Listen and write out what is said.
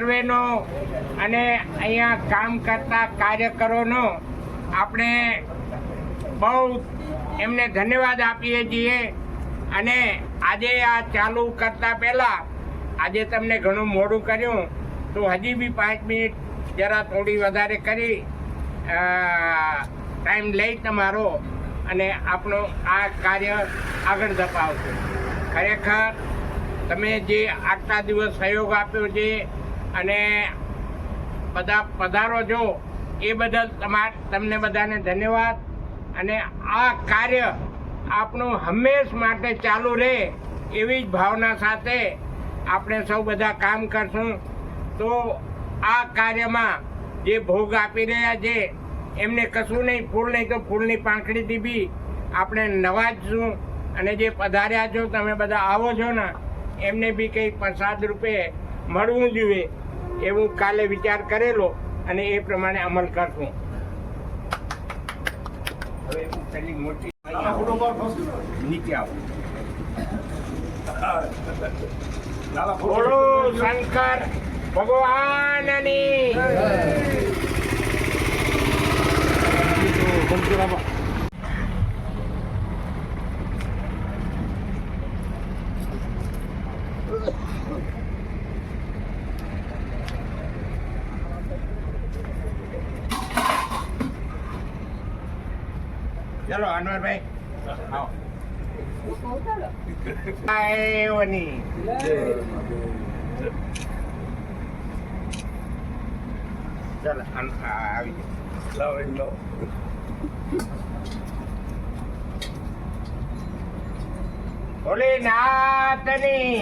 સર્વેનો અને અહીંયા કામ કરતા કાર્યકરોનો આપણે બહુ એમને ધન્યવાદ આપીએ છીએ. અને આજે આ ચાલુ કરતા પહેલાં આજે તમને ઘણું મોડું કર્યું. તો હજી બી પાંચ મિનિટ જરા થોડી વધારે કરી. ટાઈમ લઈ તમારો અને આપણું આ કાર્ય આગળ ધપાવશું ખરેખર તમે જે આટલા દિવસ સહયોગ આપ્યો છે અને બધા પધારો છો. એ બદલ તમાર, તમને બધાને ધન્યવાદ. અને આ કાર્ય આપણું હંમેશ માટે ચાલુ રહે એવી જ ભાવના સાથે આપણે સૌ બધા કામ કરશું. તો આ કાર્યમાં જે ભોગ આપી રહ્યા છે, એમને કશું નહીં, ફૂલ નહીં તો ફૂલની પાંખડીથી બી આપણે નવાજશું અને જે પધાર્યા છો, તમે બધા આવો છો ને, એમને બી કંઈ પ્રસાદ રૂપે મળવું જોઈએ. એવું કાલે વિચાર કરેલો અને એ પ્રમાણે અમલ કરશું. હવે હું પેલી મોટી નીચે આવો. બોલો શંકર ભગવાનની. ચલો અનવરભાઈ આવો. આવ્યોની ચાલો આવી જાઓ. ભોલેનાથની.